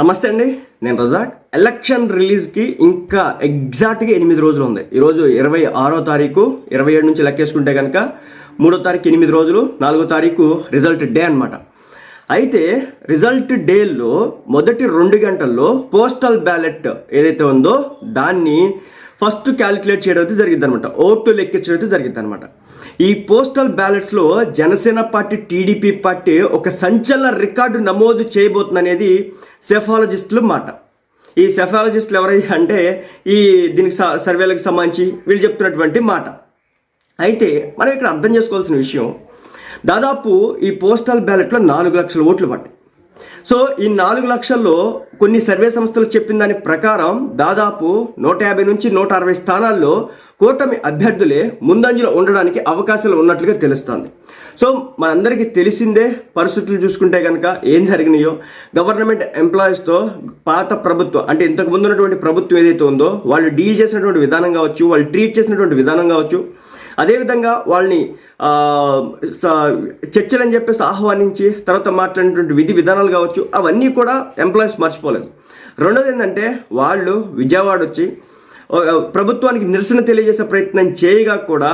నమస్తే అండి నేను రజాక్. ఎలక్షన్ రిలీజ్కి ఇంకా ఎగ్జాక్ట్గా ఎనిమిది రోజులు ఉంది. ఈరోజు ఇరవై ఆరో తారీఖు ఇరవై ఏడు నుంచి లెక్కేసుకుంటే కనుక మూడో తారీఖు ఎనిమిది రోజులు నాలుగో తారీఖు రిజల్ట్ డే అన్నమాట. అయితే రిజల్ట్ డేలో మొదటి రెండు గంటల్లో పోస్టల్ బ్యాలెట్ ఏదైతే ఉందో దాన్ని ఫస్ట్ క్యాలిక్యులేట్ చేయడం అయితే జరిగింది అనమాట ఓట్లు లెక్కించడం అయితే జరిగింది అనమాట ఈ పోస్టల్ బ్యాలెట్స్లో జనసేన పార్టీ టీడీపీ పార్టీ ఒక సంచలన రికార్డు నమోదు చేయబోతుంది అనేది సెఫాలజిస్టుల మాట. ఈ సెఫాలజిస్టులు ఎవరై అంటే ఈ దీనికి స- సర్వేలకు సంబంధించి వీళ్ళు చెప్తున్నటువంటి మాట. అయితే మనం ఇక్కడ అర్థం చేసుకోవాల్సిన విషయం దాదాపు ఈ పోస్టల్ బ్యాలెట్లో నాలుగు లక్షల ఓట్లు పడ్డాయి. సో ఈ నాలుగు లక్షల్లో కొన్ని సర్వే సంస్థలు చెప్పిన దాని ప్రకారం దాదాపు నూట యాభై నుంచి నూట అరవై స్థానాల్లో కూటమి అభ్యర్థులే ముందంజలో ఉండడానికి అవకాశాలు ఉన్నట్లుగా తెలుస్తోంది. సో మనందరికీ తెలిసిందే పరిస్థితులు చూసుకుంటే కనుక ఏం జరిగినాయో. గవర్నమెంట్ ఎంప్లాయీస్తో పాత ప్రభుత్వం అంటే ఇంతకు ముందు ఉన్నటువంటి ప్రభుత్వం ఏదైతే ఉందో వాళ్ళు డీల్ చేసినటువంటి విధానం కావచ్చు వాళ్ళు ట్రీట్ చేసినటువంటి విధానం కావచ్చు అదేవిధంగా వాళ్ళని స- చర్చలు అని చెప్పేసి ఆహ్వానించి తర్వాత మాట్లాడినటువంటి విధి విధానాలు కావచ్చు అవన్నీ కూడా ఎంప్లాయీస్ మర్చిపోలేదు. రెండోది ఏంటంటే వాళ్ళు విజయవాడ వచ్చి ప్రభుత్వానికి నిరసన తెలియజేసే ప్రయత్నం చేయగా కూడా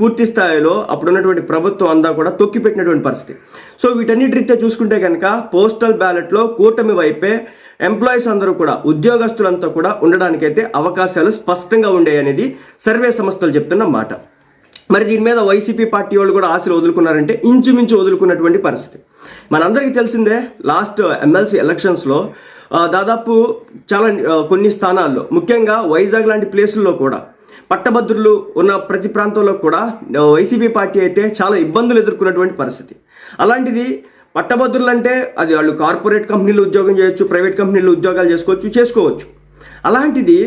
పూర్తి స్థాయిలో అప్పుడున్నటువంటి ప్రభుత్వం అంతా కూడా తొక్కిపెట్టినటువంటి పరిస్థితి. సో వీటన్నిటి రీత్యా చూసుకుంటే కనుక పోస్టల్ బ్యాలెట్లో కూటమి వైపే ఎంప్లాయీస్ అందరూ కూడా ఉద్యోగస్తులంతా కూడా ఉండడానికైతే అవకాశాలు స్పష్టంగా ఉండేవి అనేది సర్వే సంస్థలు చెప్తున్న మాట. మరి దీని మీద వైసీపీ పార్టీ వాళ్ళు కూడా ఆశలు వదులుకున్నారంటే ఇంచుమించు వదులుకున్నటువంటి పరిస్థితి. మనందరికీ తెలిసిందే లాస్ట్ ఎమ్మెల్సీ ఎలక్షన్స్లో దాదాపు చాలా కొన్ని స్థానాల్లో ముఖ్యంగా వైజాగ్ లాంటి ప్లేసుల్లో కూడా పట్టభద్రులు ఉన్న ప్రతి ప్రాంతంలో కూడా వైసీపీ పార్టీ అయితే చాలా ఇబ్బందులు ఎదుర్కొన్నటువంటి పరిస్థితి. అలాంటిది పట్టభద్రులు అంటే అది వాళ్ళు కార్పొరేట్ కంపెనీలు ఉద్యోగం చేయొచ్చు ప్రైవేట్ కంపెనీలు ఉద్యోగాలు చేసుకోవచ్చు చేసుకోవచ్చు. అలాంటిది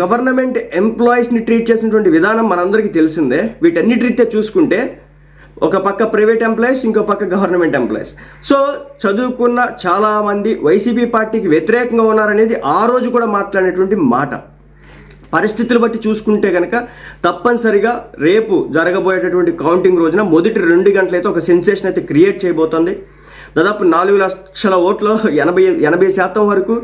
గవర్నమెంట్ ఎంప్లాయీస్ని ట్రీట్ చేసినటువంటి విధానం మనందరికీ తెలిసిందే. వీటన్నిటిరీత్యా చూసుకుంటే ఒక పక్క ప్రైవేట్ ఎంప్లాయీస్ ఇంకో పక్క గవర్నమెంట్ ఎంప్లాయీస్. సో చదువుకున్న చాలామంది వైసీపీ పార్టీకి వ్యతిరేకంగా ఉన్నారనేది ఆ రోజు కూడా మాట్లాడినటువంటి మాట. పరిస్థితులు బట్టి చూసుకుంటే కనుక తప్పనిసరిగా రేపు జరగబోయేటటువంటి కౌంటింగ్ రోజున మొదటి రెండు గంటలైతే ఒక సెన్సేషన్ అయితే క్రియేట్ చేయబోతోంది. దాదాపు నాలుగు లక్షల ఓట్లు ఎనభై ఎనభై శాతం వరకు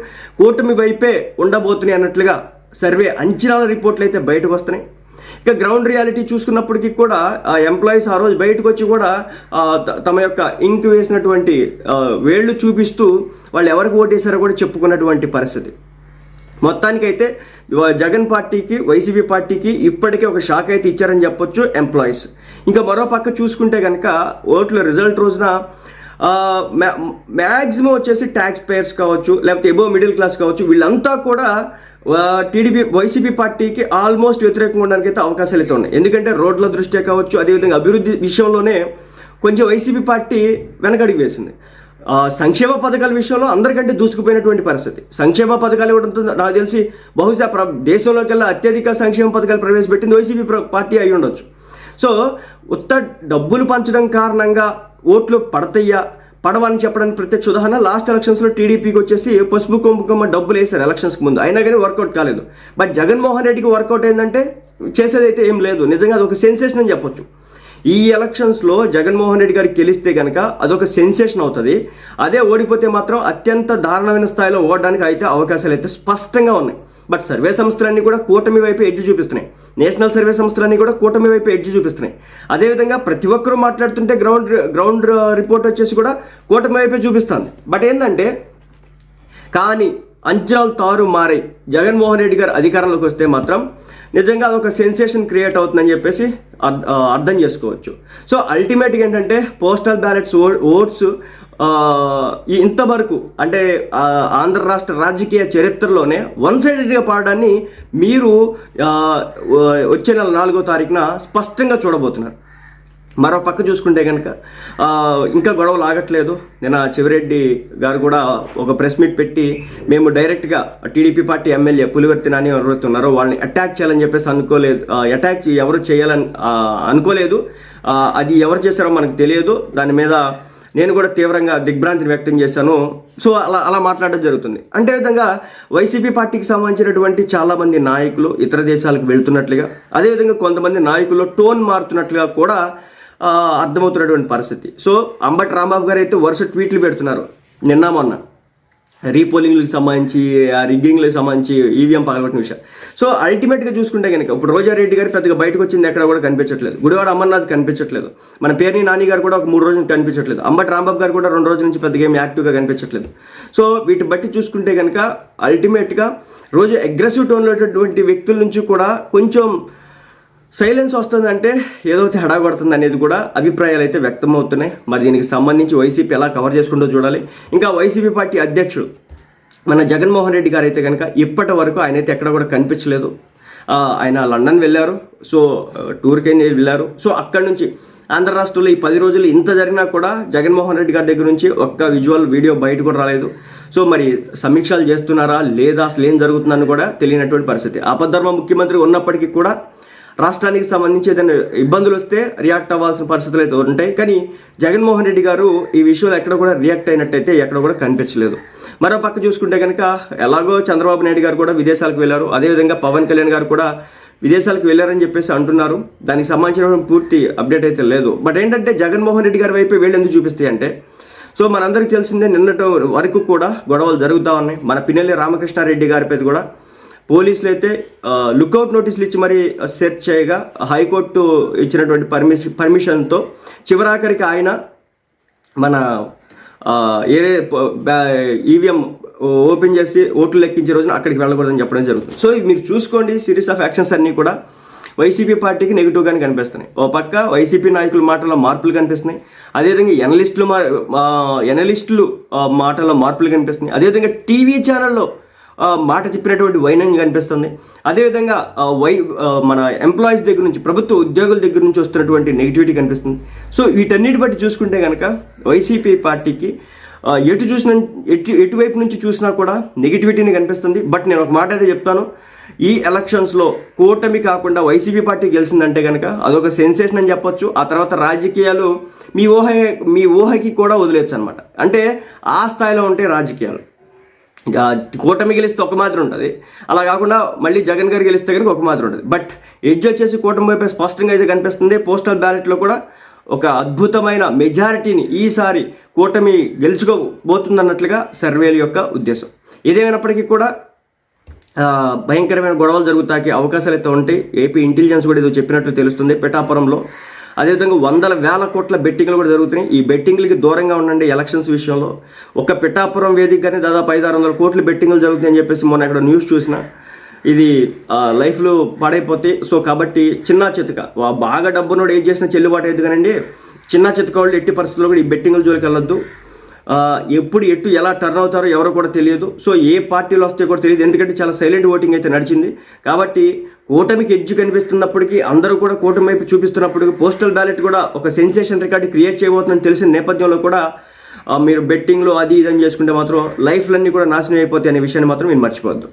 కూటమి వైపే ఉండబోతున్నాయి అన్నట్లుగా సర్వే అంచనాల రిపోర్ట్లు అయితే బయటకు వస్తున్నాయి. ఇక గ్రౌండ్ రియాలిటీ చూసుకున్నప్పటికీ కూడా ఆ ఎంప్లాయీస్ ఆ రోజు బయటకు వచ్చి కూడా తమ యొక్క ఇంక్ వేసినటువంటి వేళ్ళు చూపిస్తూ వాళ్ళు ఎవరికి ఓటేశారో కూడా చెప్పుకున్నటువంటి పరిస్థితి. మొత్తానికైతే జగన్ పార్టీకి వైసీపీ పార్టీకి ఇప్పటికే ఒక షాక్ అయితే ఇచ్చారని చెప్పొచ్చు ఎంప్లాయీస్. ఇంకా మరో పక్క చూసుకుంటే కనుక ఓట్ల రిజల్ట్ రోజున మ్యాక్సిమం వచ్చేసి ట్యాక్స్ పేయర్స్ కావచ్చు లేకపోతే ఎబో మిడిల్ క్లాస్ కావచ్చు వీళ్ళంతా కూడా టీడీపీ వైసీపీ పార్టీకి ఆల్మోస్ట్ వ్యతిరేకంగా ఉండడానికి అయితే అవకాశాలు అయితే ఉన్నాయి. ఎందుకంటే రోడ్ల దృష్ట్యా కావచ్చు అదేవిధంగా అభివృద్ధి విషయంలోనే కొంచెం వైసీపీ పార్టీ వెనకడిగి వేసింది. సంక్షేమ పథకాల విషయంలో అందరికంటే దూసుకుపోయినటువంటి పరిస్థితి. సంక్షేమ పథకాలు ఇవ్వడంతో నాకు తెలిసి బహుశా ప్ర దేశంలోకెల్లా అత్యధిక సంక్షేమ పథకాలు ప్రవేశపెట్టింది వైసీపీ పార్టీ అయి ఉండొచ్చు. సో ఉత్త డబ్బులు పంచడం కారణంగా ఓట్లు పడతయ్యా. పడవని చెప్పడానికి ప్రత్యక్ష ఉదాహరణ లాస్ట్ ఎలక్షన్స్లో టీడీపీకి వచ్చేసి పసుపు కుంకుమ డబ్బులు వేశారు ఎలక్షన్స్కి ముందు. అయినా కానీ వర్కౌట్ కాలేదు. బట్ జగన్మోహన్ రెడ్డికి వర్కౌట్ ఏంటంటే చేసేది అయితే ఏం లేదు. నిజంగా అది ఒక సెన్సేషన్ అని చెప్పొచ్చు. ఈ ఎలక్షన్స్లో జగన్మోహన్ రెడ్డి గారికి గెలిస్తే కనుక అదొక సెన్సేషన్ అవుతుంది. అదే ఓడిపోతే మాత్రం అత్యంత దారుణమైన స్థాయిలో ఓడడానికి అయితే అవకాశాలు అయితే స్పష్టంగా ఉన్నాయి. బట్ సర్వే సంస్థలన్నీ కూడా కూటమి వైపు ఎడ్జ్ చూపిస్తున్నాయి. నేషనల్ సర్వే సంస్థలన్నీ కూడా కూటమి వైపు ఎడ్జ్ చూపిస్తున్నాయి. అదేవిధంగా ప్రతి ఒక్కరూ మాట్లాడుతుంటే గ్రౌండ్ గ్రౌండ్ రిపోర్ట్ వచ్చేసి కూడా కూటమి వైపే చూపిస్తుంది. బట్ ఏంటంటే కానీ అంచనాలు తారు మారాయి జగన్మోహన్ రెడ్డి గారు అధికారంలోకి వస్తే మాత్రం నిజంగా అదొక సెన్సేషన్ క్రియేట్ అవుతుందని చెప్పేసి అర్థం చేసుకోవచ్చు. సో అల్టిమేట్గా ఏంటంటే పోస్టల్ బ్యాలెట్స్ ఓట్స్ ఇంతవరకు అంటే ఆంధ్ర రాష్ట్ర రాజకీయ చరిత్రలోనే వన్ సైడెడ్గా పాడడాన్ని మీరు వచ్చే నెల నాలుగో తారీఖున స్పష్టంగా చూడబోతున్నారు. మరో పక్క చూసుకుంటే కనుక ఇంకా గొడవలు ఆగట్లేదు. నిన్న చివరెడ్డి గారు కూడా ఒక ప్రెస్ మీట్ పెట్టి మేము డైరెక్ట్గా TDP party MLA Pulivarthi Nani ఎవరుతున్నారో వాళ్ళని అటాక్ చేయాలని చెప్పేసి అనుకోలేదు. అటాక్ ఎవరు చేయాలని అనుకోలేదు. అది ఎవరు చేశారో మనకు తెలియదు. దాని మీద నేను కూడా తీవ్రంగా దిగ్భ్రాంతిని వ్యక్తం చేశాను. సో అలా అలా మాట్లాడడం జరుగుతుంది. అంటే విధంగా వైసీపీ పార్టీకి సంబంధించినటువంటి చాలామంది నాయకులు ఇతర దేశాలకు వెళ్తున్నట్లుగా అదేవిధంగా కొంతమంది నాయకులు టోన్ మారుతున్నట్లుగా కూడా అర్థమవుతున్నటువంటి పరిస్థితి. సో అంబటి రాంబాబు గారు అయితే వరుస ట్వీట్లు పెడుతున్నారు నిన్న మొన్న. రీపోలింగ్లకు సంబంధించి ఆ రిగ్గింగ్లకు సంబంధించి ఈవీఎం పగలగొట్టిన విషయం. సో అల్టిమేట్గా చూసుకుంటే కనుక ఇప్పుడు రోజారెడ్డి గారు పెద్దగా బయటకు వచ్చింది ఎక్కడ కూడా కనిపించట్లేదు. గుడివాడ అమర్నాథ్ కనిపించట్లేదు. మన పేరుని నాని గారు కూడా ఒక మూడు రోజులు కనిపించట్లేదు. అంబటి రాంబాబు గారు కూడా రెండు రోజుల నుంచి పెద్దగా ఏమి యాక్టివ్గా కనిపించట్లేదు. సో వీటి బట్టి చూసుకుంటే కనుక అల్టిమేట్గా రోజు అగ్రెసివ్ టోన్ ఉన్నటువంటి వ్యక్తుల నుంచి కూడా కొంచెం సైలెన్స్ వస్తుందంటే ఏదో తేడా కొడుతుంది అనేది కూడా అభిప్రాయాలు అయితే వ్యక్తం అవుతున్నాయి మరి దీనికి సంబంధించి వైసీపీ ఎలా కవర్ చేసుకుంటూ చూడాలి. ఇంకా వైసీపీ పార్టీ అధ్యక్షుడు మన జగన్మోహన్ రెడ్డి గారు అయితే కనుక ఇప్పటి వరకు ఆయన అయితే ఎక్కడ కూడా కనిపించలేదు. ఆయన లండన్ వెళ్ళారు. సో టూర్కి వెళ్ళారు. సో అక్కడి నుంచి ఆంధ్ర రాష్ట్రంలో ఈ పది రోజులు ఇంత జరిగినా కూడా జగన్మోహన్ రెడ్డి గారి దగ్గర నుంచి ఒక్క విజువల్ వీడియో బయట కూడా రాలేదు. సో మరి సమీక్షలు చేస్తున్నారా? లేదా అసలు ఏం జరుగుతుందని కూడా తెలియనటువంటి పరిస్థితి. ఆపద్ధర్మ ముఖ్యమంత్రి ఉన్నప్పటికీ కూడా రాష్ట్రానికి సంబంధించి ఏదైనా ఇబ్బందులు వస్తే రియాక్ట్ అవ్వాల్సిన పరిస్థితులు అయితే ఉంటాయి. కానీ జగన్మోహన్ రెడ్డి గారు ఈ విషయంలో ఎక్కడ కూడా రియాక్ట్ అయినట్టయితే ఎక్కడ కూడా కనిపించలేదు. మరో పక్క చూసుకుంటే కనుక ఎలాగో చంద్రబాబు నాయుడు గారు కూడా విదేశాలకు వెళ్ళారు. అదేవిధంగా పవన్ కళ్యాణ్ గారు కూడా విదేశాలకు వెళ్ళారని చెప్పేసి అంటున్నారు. దానికి సంబంధించిన పూర్తి అప్డేట్ అయితే లేదు. బట్ ఏంటంటే జగన్మోహన్ రెడ్డి గారి వైపు వీళ్ళు ఎందుకు చూపిస్తాయి అంటే సో మనందరికీ తెలిసిందే నిన్నటి వరకు కూడా గొడవలు జరుగుతూ ఉన్నాయి. మన పిన్నెల్లి రామకృష్ణారెడ్డి గారిపై కూడా పోలీసులు అయితే లుకౌట్ నోటీసులు ఇచ్చి మరి సెర్చ్ చేయగా హైకోర్టు ఇచ్చినటువంటి పర్మిషన్ పర్మిషన్తో చివరాఖరికి ఆయన మన ఆ, ఏరే ఈవీఎం ఓపెన్ చేసి ఓట్లు లెక్కించే రోజున అక్కడికి వెళ్ళకూడదని చెప్పడం జరుగుతుంది. సో మీరు చూసుకోండి సిరీస్ ఆఫ్ యాక్షన్స్ అన్నీ కూడా వైసీపీ పార్టీకి నెగిటివ్గానే కనిపిస్తున్నాయి. ఓ పక్క వైసీపీ నాయకుల మాటల్లో మార్పులు కనిపిస్తున్నాయి. అదేవిధంగా ఎనలిస్టులు మా మా- ఎనలిస్టులు మాటల్లో మార్పులు కనిపిస్తున్నాయి. అదేవిధంగా టీవీ ఛానల్లో మాట చెప్పినటువంటి వైనం కనిపిస్తుంది. అదేవిధంగా వై మన ఎంప్లాయీస్ దగ్గర నుంచి ప్రభుత్వ ఉద్యోగుల దగ్గర నుంచి వస్తున్నటువంటి నెగిటివిటీ కనిపిస్తుంది. సో వీటన్నిటి బట్టి చూసుకుంటే కనుక వైసీపీ పార్టీకి ఎటు చూసిన ఎటు ఎటువైపు నుంచి చూసినా కూడా నెగిటివిటీని కనిపిస్తుంది. బట్ నేను ఒక మాట అయితే చెప్తాను. ఈ ఎలక్షన్స్లో కూటమి కాకుండా వైసీపీ పార్టీ గెలిచిందంటే కనుక అదొక సెన్సేషన్ అని చెప్పొచ్చు. ఆ తర్వాత రాజకీయాలు మీ ఊహ మీ ఊహకి కూడా వదిలేయచ్చు అనమాట అంటే ఆ స్థాయిలో ఉంటే రాజకీయాలు. కూటమి గెలిస్తే ఒక మాత్రం ఉంటుంది. అలా కాకుండా మళ్ళీ జగన్ గారు గెలిస్తే కనుక ఒక మాదిరి ఉంటుంది. బట్ ఎడ్జ్ వచ్చేసి కూటమి వైపు స్పష్టంగా అయితే కనిపిస్తుంది. పోస్టల్ బ్యాలెట్లో కూడా ఒక అద్భుతమైన మెజారిటీని ఈసారి కూటమి గెలుచుకోబోతుందన్నట్లుగా సర్వేల యొక్క ఉద్దేశం. ఏదేమైనప్పటికీ కూడా భయంకరమైన గొడవలు జరుగుతాకి అవకాశాలు అయితే ఉంటాయి. ఏపీ ఇంటెలిజెన్స్ కూడా ఏదో చెప్పినట్లు తెలుస్తుంది. పిఠాపురంలో అదేవిధంగా వందల వేల కోట్ల బెట్టింగ్లు కూడా జరుగుతున్నాయి. ఈ బెట్టింగ్లకి దూరంగా ఉండండి ఎలక్షన్స్ విషయంలో. ఒక పిఠాపురం వేదికగానే దాదాపు ఐదు ఆరు వందల కోట్ల బెట్టింగ్లు జరుగుతాయని చెప్పేసి మొన్న ఇక్కడ న్యూస్ చూసిన. ఇది లైఫ్లో పాడైపోతాయి సో కాబట్టి చిన్న చితక. బాగా డబ్బునోడు ఏం చేసినా చెల్లుబాటు అయ్యేది కానండి. చిన్న చితక వాళ్ళు ఎట్టి పరిస్థితుల్లో కూడా ఈ బెట్టింగ్ల జోలికి వెళ్ళొద్దు ఎప్పుడు ఎటు ఎలా టర్న్ అవుతారో ఎవరో కూడా తెలియదు. సో ఏ పార్టీలో వస్తాయో కూడా తెలియదు. ఎందుకంటే చాలా సైలెంట్ ఓటింగ్ అయితే నడిచింది. కాబట్టి కూటమికి ఎడ్జ్ కనిపిస్తున్నప్పటికీ అందరూ కూడా కూటమి వైపు చూపిస్తున్నప్పటికీ పోస్టల్ బ్యాలెట్ కూడా ఒక సెన్సేషన్ రికార్డు క్రియేట్ చేయబోతుందని తెలిసిన నేపథ్యంలో కూడా మీరు బెట్టింగ్లో అది ఇది అని చేసుకుంటే మాత్రం లైఫ్లన్నీ కూడా నాశనం అయిపోతాయి అనే విషయాన్ని మాత్రం మీరు మర్చిపోవద్దు.